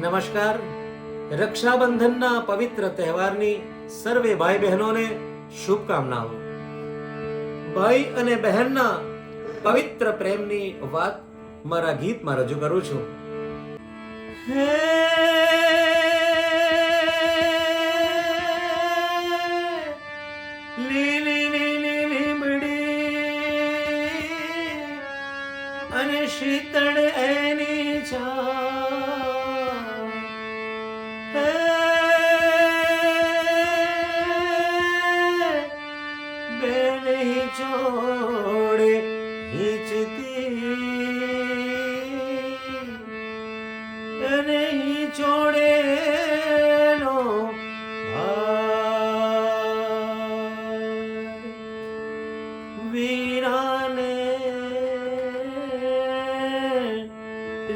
નમસ્કાર. રક્ષાબંધનના પવિત્ર તહેવારની સર્વે ભાઈ બહેનોને શુભકામનાઓ. ભાઈ અને બહેનના પવિત્ર પ્રેમની વાત મારા ગીતમાં રજૂ કરું છું. હે લીલી અને શીતળ એની છાવ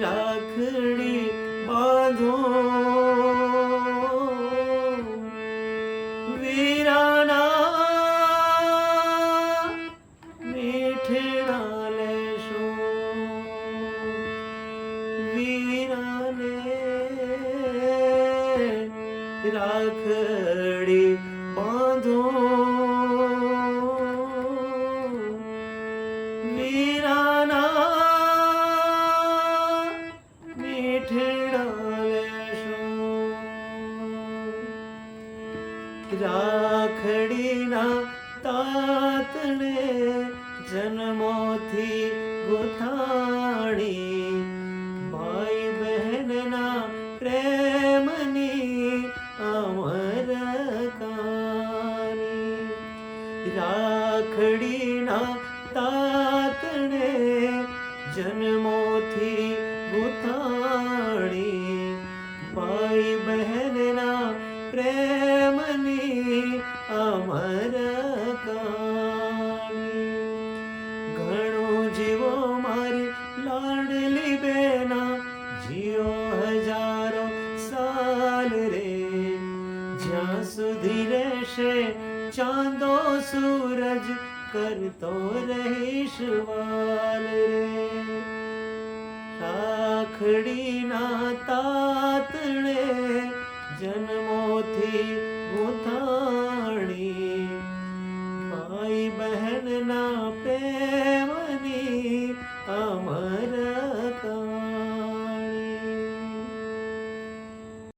રાખડી બાંધો. વીરાના મીઠડા લેશો. વીરાને રાખડી બાંધો. રાખડીના તાતણે જન્મોથી ગોથાણી ભાઈ બહેનના પ્રેમની અમર કાની રાખડીના તાતણે અમર ઘણો જીવો મારી લાડલી બેના, જીઓ હજારો સાલ રે. જ્યાં સુધી રહેશે ચાંદો સૂરજ, કરતો રહીશ વાલ રે. રાખડી ના જન્મો Amen.